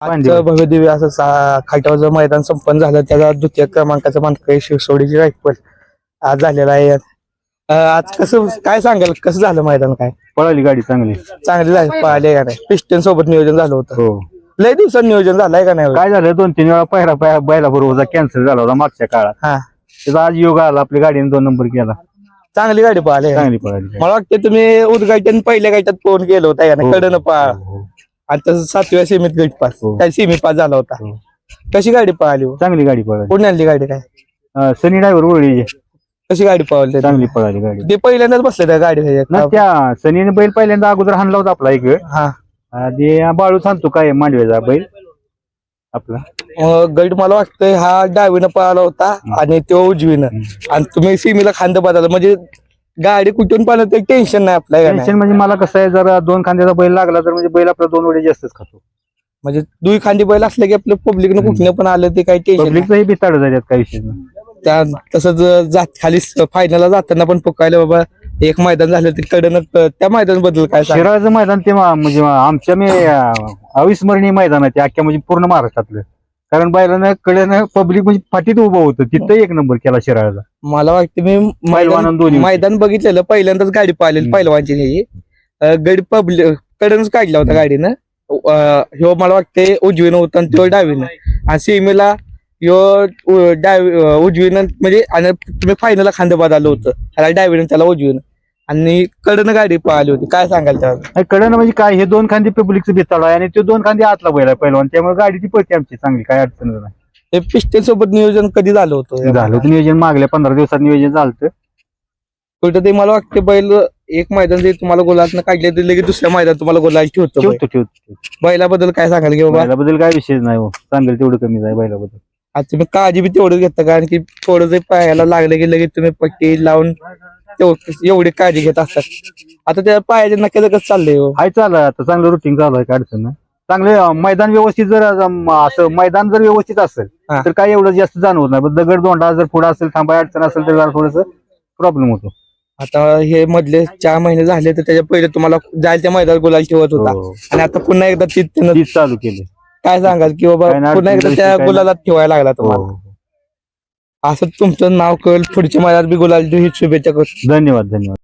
आजचं भव्य दिव्य असं सा- खाटावरचं मैदान संपन्न झालं. त्याचा द्वितीय क्रमांकाचा मानकरी शिवसोडीची रायफल आज झालेला आहे. अं, आज कसं काय सांगाल? कसं झालं मैदान काय? पळाली गाडी चांगली. चांगले झाले. पाहिले का नाही? पिस्टन सोबत नियोजन झालं होतं. हो. लय दिवसात नियोजन झालंय का नाही? काय झालं? दोन तीन वेळा पहिला पहिला बैला बरोबर कॅन्सल झाला होता मागच्या काळात. हा. त्याचा आज योग आला. आपल्या गाडीने दोन नंबर केला. चांगली गाडी पाहिले चांगली पळाली. गाडी. मला वाटतं तुम्ही उद्घाटन पहिल्या गाठात फोन केलं होतं हो, कडनं पा हो, आणि तसं सातव्या सेमीत गट पास. हो. त्या सेमी पास झाला होता. हो. कशी गाडी पळाली हो? चांगली गाडी पळाली. कोणी आणली गाडी काय? अं, सनी ड्रायव्हर ओळी कशी गाडी पळवली चांगली पळाली गाडी. ते पहिल्यांदाच बसले त्या गाडी ना त्या सनीने बैल पहिल्यांदा अगोदर हाणला होता आपला एक वेळ हा. आधी बाळू सांगतो काय मांडवेचा बैल. आपला. गट मला वाटतंय हा डावीनं पळाला होता आणि तो उजवीनं. आणि तुम्ही सीमीला खांद बदलला. म्हणजे गाडी कुठून पण ते टेन्शन नाही आपल्या? टेन्शन म्हणजे मला कसं आहे जर दोन खांद्याचा बैल लागला तर म्हणजे बैल आपला दोन वेळे जास्तच खातो. म्हणजे दुई खांदी बैल असले की आपलं पब्लिकनं कुठनं पण आलं ते काही टेन्शन पब्लिकचाही बिताड काही विषय नाही. त्या तसंच जात खाली फायनलला जाताना पण पुकायला बाबा एक मैदान झालं ते कडनं त्या मैदानबद्दल काय सांग शिराळचं मैदान ते मा- म्हणजे मा- आमच्या मी अं, अविस्मरणीय मैदान आहे ते अख्ख्या म्हणजे पूर्ण महाराष्ट्रातलं. कारण बैलानं कडेनं पब्लिक म्हणजे फाटीत उभं होतं तिथं एक नंबर केला शिराळचा. मला वाटतं मी मैदान. मैदान बघितलेलं. पहिल्यांदाच गाडी पाहिलेली हम्म. पहिलवानची ही अं, गडी पब्लिक कडनच काढला होता गाडीनं. ह्यो मला वाटते उजवीनं होता आणि तो डावीनं. आणि सीमेला ह्यो डावी उजवीनं म्हणजे आणि तुम्ही फायनलला खांद बदललं होतं. त्याला डावीनं त्याला उजवीनं. आणि कडनं गाडी पळाली होती. काय सांगाल त्यावर? कडेनं म्हणजे काय? हे दोन खांदी पब्लिकचं बिताड आहे आणि ते दोन खांदी आतला बैल आहे पहिलवान त्यामुळे गाडी ती पळते आमची चांगली. काय अडचण नाही. हे पिस्टन सोबत नियोजन कधी झालं होतं? झालं होतं नियोजन मागल्या पंधरा दिवसात नियोजन झालं कुठं ते मला वाटतं बैल एक मैदान जे तुम्हाला गोलातनं काढले ते लगेच दुसऱ्या मैदान तुम्हाला गोलाला ठेवतो. ठेवतो ठेवतो बैलाबद्दल काय सांगाल की बाबा? बैलाबद्दल काय विषय नाही हो. चांगलं तेवढं कमी आहे बैलाबद्दल. आता तुम्ही काळजी बी तेवढंच घेता कारण की थोडं जर पायाला लागलं की लगेच तुम्ही पट्टी लावून एवढी काळजी घेत असतात. आता त्या पायाच्या नक्की कसं चाललंय हो? हाय चालू आहे आता चांगलं रुटीन चालू आहे काय अडचण नाही. चांगले मैदान व्यवस्थित जर असं मैदान जर व्यवस्थित असेल हा. तर काय एवढं जास्त जाणवत नाही. पण दगड दोंडा जर पुढे असेल थांबाय अडचण असेल तर जरा थोडस प्रॉब्लेम होतो. आता हे मधले चार महिने झाले तर त्याच्या पहिले तुम्हाला जायला त्या मैदानात गुलाल ठेवत होता. हो. आणि आता पुन्हा एकदा ती त्यानं तीच चालू केली. काय सांगाल? की बाबा नाही, पुन्हा एकदा अडचण त्या काय गुलालात ठेवायला लागला हो. तुम्हाला असं तुमचं नाव कळेल पुढच्या मैदानात बी गुलाल देऊ ही शुभेच्छा करतो. धन्यवाद धन्यवाद.